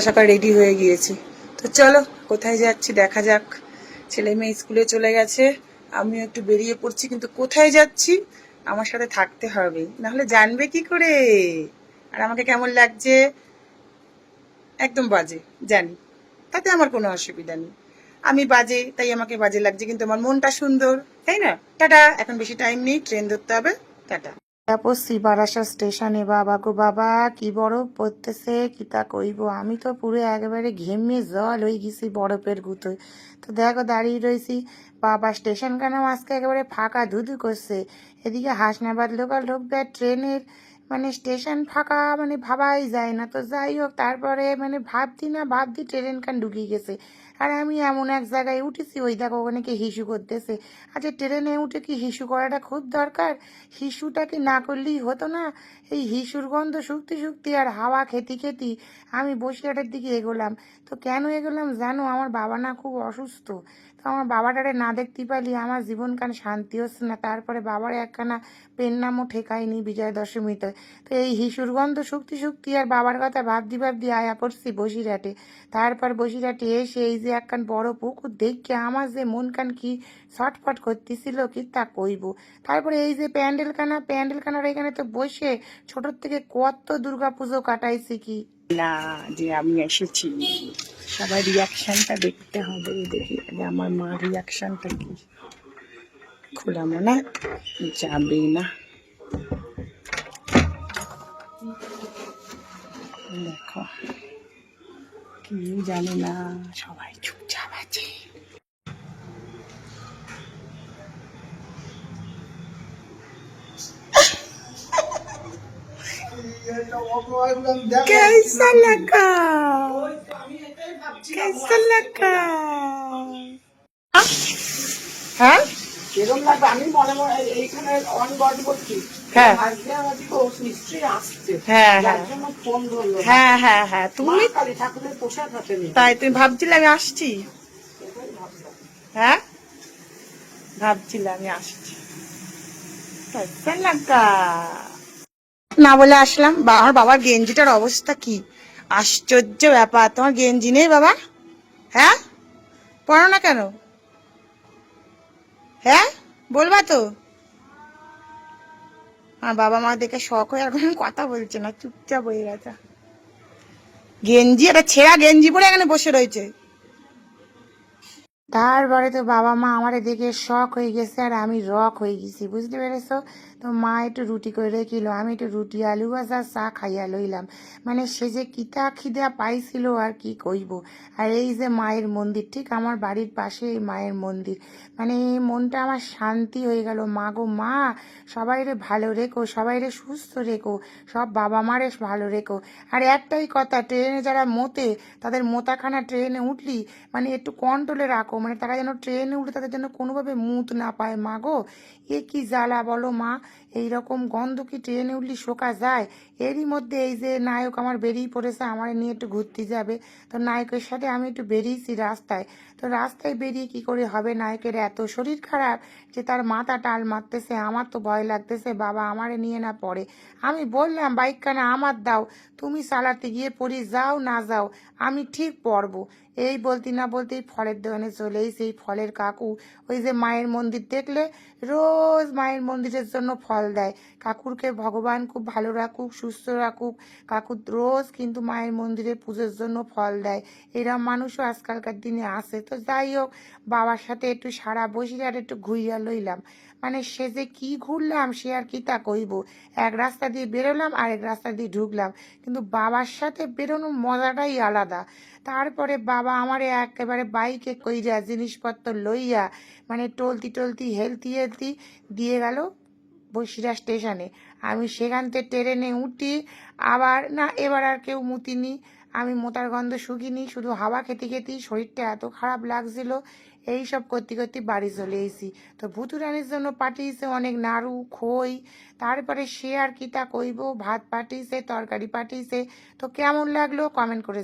সকাল রেডি হয়ে গিয়েছি। তো চলো, কোথায় যাচ্ছি দেখা যাক। ছেলে মেয়ে স্কুলে চলে গেছে, আমিও একটু বেরিয়ে পড়ছি, কিন্তু কোথায় যাচ্ছি আমার সাথে থাকতে হবে। নাহলে জানবে কি করে? আর আমাকে কেমন লাগছে? একদম বাজে, জানি। তাতে আমার কোনো অসুবিধা নেই। আমি বাজে, তাই আমাকে বাজে লাগছে, কিন্তু আমার মনটা সুন্দর, তাই না? টাটা, এখন বেশি টাইম নেই ট্রেন ধরতে হবে, টাটা। পড়ছি বারাসা স্টেশনে, বাবা গো বাবা, কি বরফ পড়তেছে, কি তা কইব? আমি তো পুরো একেবারে ঘেমে জল হয়ে গেছি বরফের গুঁতোয়। তো দেখো, দাঁড়িয়ে রয়েছি বাবা স্টেশন কেন আজকে একেবারে ফাঁকা ধুধু করছে? এদিকে হাসনাবাদ লোকাল ঢুকবে ট্রেনের। মানে স্টেশন ফাঁকা মানে ভাবাই যায় না। তো যাই হোক, তারপরে মানে ভাবতি না ভাবতি ট্রেন কান ঢুকিয়ে গেছে। আর আমি এমন এক জায়গায় উঠেছি, ওই দেখো ওখানে কি হিসু করতেছে। আচ্ছা ট্রেনে উঠে কি হিসু করাটা খুব দরকার? হিসুটা কি না করলেই হতো না? এই হিসুর গন্ধ শুকতি শুকতি আর হাওয়া খেতি খেতি আমি বসিরহাটের দিকে এগোলাম। তো কেন এগোলাম জানো? আমার বাবা না খুব অসুস্থ। তো আমার বাবাটারে না দেখতে পারলি আমার জীবনকান শান্তি হচ্ছে না। তারপরে বাবার একখানা পেন নামও ঠেকায়নি বিজয় দশমীতে। তো এই হিসুর গন্ধ শুক্তি শুক্তি আর বাবার কথা ভাবদি ভাবদি আয়া পড়ছি বসিরহাটে। তারপর বসিরহাটে এসে এই যে একখান বড় পুকুর দেখে আমার যে মন কান কি ছটফট করতেছিল কি তা কইব? তারপরে এই যে প্যান্ডেলখানা, প্যান্ডেলখানার এখানে তো বসে ছোটোর থেকে কত দুর্গা পুজো কাটাইছি কি? না, যে আমি এসেছি, সবার রিয়াকশনটা দেখতে হবে, দেখি আগে আমার মা রিয়াকশনটা কি? খোলা মনে যাবে না। দেখো। কেউ জানে না সবাই চুপচাপ আছে कैसा लगा कैसा लगा হ্যাঁ সেরকম হ্যাঁ। হ্যাঁ হ্যাঁ।, হ্যাঁ। হ্যাঁ হ্যাঁ। হ্যাঁ তুমি তাই তুমি ভাবছিলে আমি আসছি? হ্যাঁ? ভাবছিলাম আমি আসছি। না বলে আসলাম। আমার বাবার গেঞ্জিটার অবস্থা কি? আশ্চর্য ব্যাপার। তোমার গেঞ্জি নেই বাবা? হ্যাঁ? পড়ো না কেন? হ্যাঁ? বলবা তো। আমার বাবা মা দেখে শখ হয়ে এখন কথা বলছে না, চুপচাপ হয়ে গেছে গেঞ্জি, একটা ছেঁড়া গেঞ্জি পরে এখানে বসে রয়েছে। তারপরে তো বাবা মা আমার দেখে শখ হয়ে গেছে আর আমি রক হয়ে গেছি, বুঝতে পেরেছ? তো মা একটু রুটি করে রেখিল, আমি একটু রুটি, আলু ভাজা, চা খাইয়া লইলাম। মানে সে যে কিতা খিদা পাইছিল আর কি কইব? আর এই যে মায়ের মন্দির, ঠিক আমার বাড়ির পাশে এই মায়ের মন্দির। মানে মনটা আমার শান্তি হয়ে গেল। মা গো, মা সবাইরে ভালো রেখো সবাইরে সুস্থ রেখো, সব বাবা মারে ভালো রেখো। আর একটাই কথা, ট্রেনে যারা মোতে, তাদের মোতাখানা ট্রেনে উঠলি মানে একটু কন্ট্রোলে রাখো। মানে তারা যেন ট্রেনে উঠে তাদের যেন কোনোভাবে মুত না পায়। মা গো, এ কি জ্বালা বলো মা? এই রকম গন্ধ কি ট্রেনে উঠলি শোকা যায়? এরই মধ্যে এই যে নায়ক আমার বেরিয়ে পড়েছে, আমার নিয়ে একটু ঘুরতে যাবে। তো নায়কের সাথে আমি একটু বেরিয়েছি রাস্তায়। তো রাস্তায় বেরিয়ে কি করে হবে? নায়কের এত শরীর খারাপ যে তার মাথা টাল মারতেছে, আমার তো ভয় লাগতেছে, বাবা আমারে নিয়ে না পড়ে। আমি বললাম, বাইকখানা আমার দাও, তুমি চালাতে গিয়ে পড়ি যাও, না যাও, আমি ঠিক পড়ব এই বলতে না বলতেই ফলের দোকানে চলেই সেই ফলের কাকু। ওই যে মায়ের মন্দির দেখলে রোজ মায়ের মন্দিরের জন্য ফল দেয়। কাকুরকে ভগবান খুব ভালো রাখুক, সুস্থ রাখুক। কাকু রোজ কিন্তু মায়ের মন্দিরে পুজোর জন্য ফল দেয়। এরম মানুষও আজকালকার দিনে আসে তো যাই হোক, বাবার সাথে একটু সারা বসি আর একটু ঘুরিয়া লইলাম। মানে সে যে কি ঘুরলাম সে আর কি তা কইব। এক রাস্তা দিয়ে বেরোলাম আর এক রাস্তা দিয়ে ঢুকলাম। কিন্তু বাবার সাথে বেরোনোর মজাটাই আলাদা। তারপরে বাবা আমারে একেবারে বাইকে কইরা জিনিসপত্র লইয়া মানে টলতি টলতি হেলতি হেলতি দিয়ে গেল বসিরা স্টেশনে। আমি সেখান থেকে ট্রেনে উঠি, আবার না, এবার আর কেউ মুতিনি আমি মোতার গন্ধ শুকিনি, শুধু হাওয়া খেতে খেতেই শরীরটা এত খারাপ লাগছিল। এই সব করতে করতে বাড়ি চলে এসেছি। তো ভুতুরানির জন্য পাঠিয়েছে অনেক নাড়ু, খই, তারপরে সে আর কি তা কইব, ভাত পাঠিয়েছে, তরকারি পাঠিয়েছে। তো কেমন লাগল? কমেন্ট করে